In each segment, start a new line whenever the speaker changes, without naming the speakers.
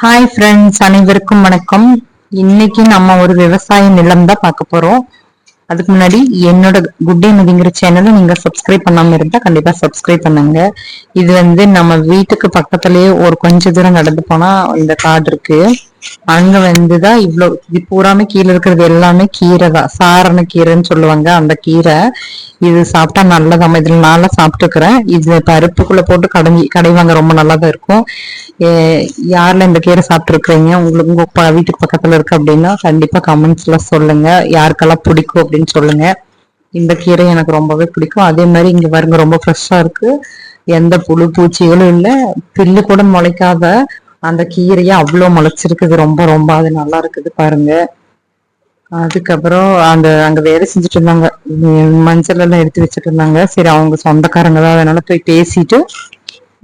Hi friends அனைவருக்கும் வணக்கம். இன்னைக்கு நம்ம ஒரு விவசாய நிலம் தான் பார்க்க போறோம். அதுக்கு முன்னாடி என்னோட குட்டி நதிங்கிற சேனலை நீங்க சப்ஸ்கிரைப் பண்ணாம இருந்தா கண்டிப்பா சப்ஸ்கிரைப் பண்ணுங்க. இது வந்து நம்ம வீட்டுக்கு பக்கத்துலயே ஒரு கொஞ்ச தூரம் நடந்து போனா இந்த காடு இருக்கு. அங்க வந்துதான் இவ்வளவு இது பூராமே கீழே இருக்கிறது எல்லாமே கீரை தான். சாரண கீரைன்னு சொல்லுவாங்க அந்த கீரை. இது சாப்பிட்டா நல்லதாம இதுல நல்லா சாப்பிட்டுக்கிறேன். இது பருப்புக்குள்ள போட்டு கடைஞ்சி கடைவாங்க ரொம்ப நல்லா தான் இருக்கும் யாரில் இந்த கீரை சாப்பிட்டுருக்குறீங்க? உங்களுக்கு உங்க வீட்டுக்கு பக்கத்துல இருக்கு அப்படின்னா கண்டிப்பா கமெண்ட்ஸ்ல சொல்லுங்க. யாருக்கெல்லாம் பிடிக்கும் அப்படின்னு சொல்லுங்க. இந்த கீரை எனக்கு ரொம்பவே பிடிக்கும். அதே மாதிரி இங்க பாருங்க ரொம்ப ஃப்ரெஷ்ஷா இருக்கு. எந்த புழு பூச்சிகளும் இல்லை. பில்லு கூட முளைக்காத அந்த கீரையை அவ்வளோ முளைச்சிருக்குது. ரொம்ப ரொம்ப அது நல்லா இருக்குது பாருங்க. அதுக்கப்புறம் அந்த அங்கே வேலை செஞ்சுட்டு இருந்தாங்க. மஞ்சள் எல்லாம் எடுத்து வச்சுட்டு இருந்தாங்க. சரி அவங்க சொந்தக்காரங்க தான். அதனால போய் பேசிட்டு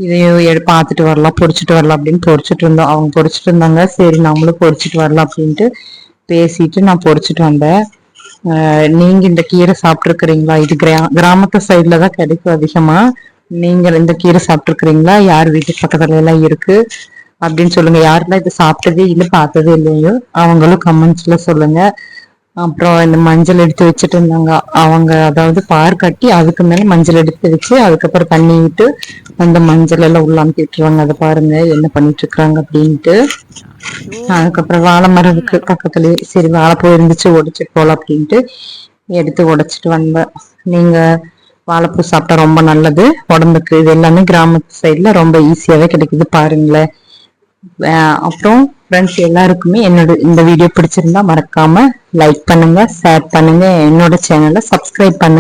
இதையும் பார்த்துட்டு வரலாம் பொறிச்சிட்டு வரலாம் அப்படின்னு பொறிச்சிட்டு இருந்தோம். அவங்க பொறிச்சிட்டு இருந்தாங்க. சரி நம்மளும் பொறிச்சிட்டு வரலாம் அப்படின்ட்டு பேசிட்டு நான் பொறிச்சிட்டு வந்தேன். நீங்க இந்த கீரை சாப்பிட்ருக்கிறீங்களா இது கிரா கிராமத்து சைடில் தான் கிடைக்கும் அதிகமாக நீங்கள் இந்த கீரை சாப்பிட்ருக்கிறீங்களா யார் வீட்டு பக்கத்துல எல்லாம் இருக்கு? அப்படின்னு சொல்லுங்க. யாருன்னா இது சாப்பிட்டதே இல்லை பார்த்ததே இல்லையோ அவங்களும் கமெண்ட்ஸ்ல சொல்லுங்க. அப்புறம் இந்த மஞ்சள் எடுத்து வச்சுட்டு இருந்தாங்க. அவங்க அதாவது பார் கட்டி அதுக்கு மேல மஞ்சள் எடுத்து வச்சு அதுக்கப்புறம் தண்ணி விட்டு அந்த மஞ்சள் எல்லாம் உள்ளாமி விட்டுருவாங்க அதை பாருங்க என்ன பண்ணிட்டு இருக்கிறாங்க அப்படின்ட்டு. அதுக்கப்புறம் வாழை மரம் இருக்கு பக்கத்துலயே சரி வாழைப்பூ இருந்துச்சு உடைச்சிட்டு போகலாம் அப்படின்ட்டு எடுத்து உடைச்சிட்டு வந்தேன். நீங்க வாழைப்பூ சாப்பிட்டா ரொம்ப நல்லது. உடம்புக்கு இது எல்லாமே கிராமத்து சைட்ல ரொம்ப ஈஸியாவே கிடைக்குது. பாருங்களேன். அப்புறம் ஃப்ரெண்ட்ஸ் எல்லாருக்குமே என்னோட இந்த வீடியோ பிடிச்சிருந்தா மறக்காம லைக் பண்ணுங்க ஷேர் பண்ணுங்க என்னோட சேனலை சப்ஸ்கிரைப் பண்ணுங்க.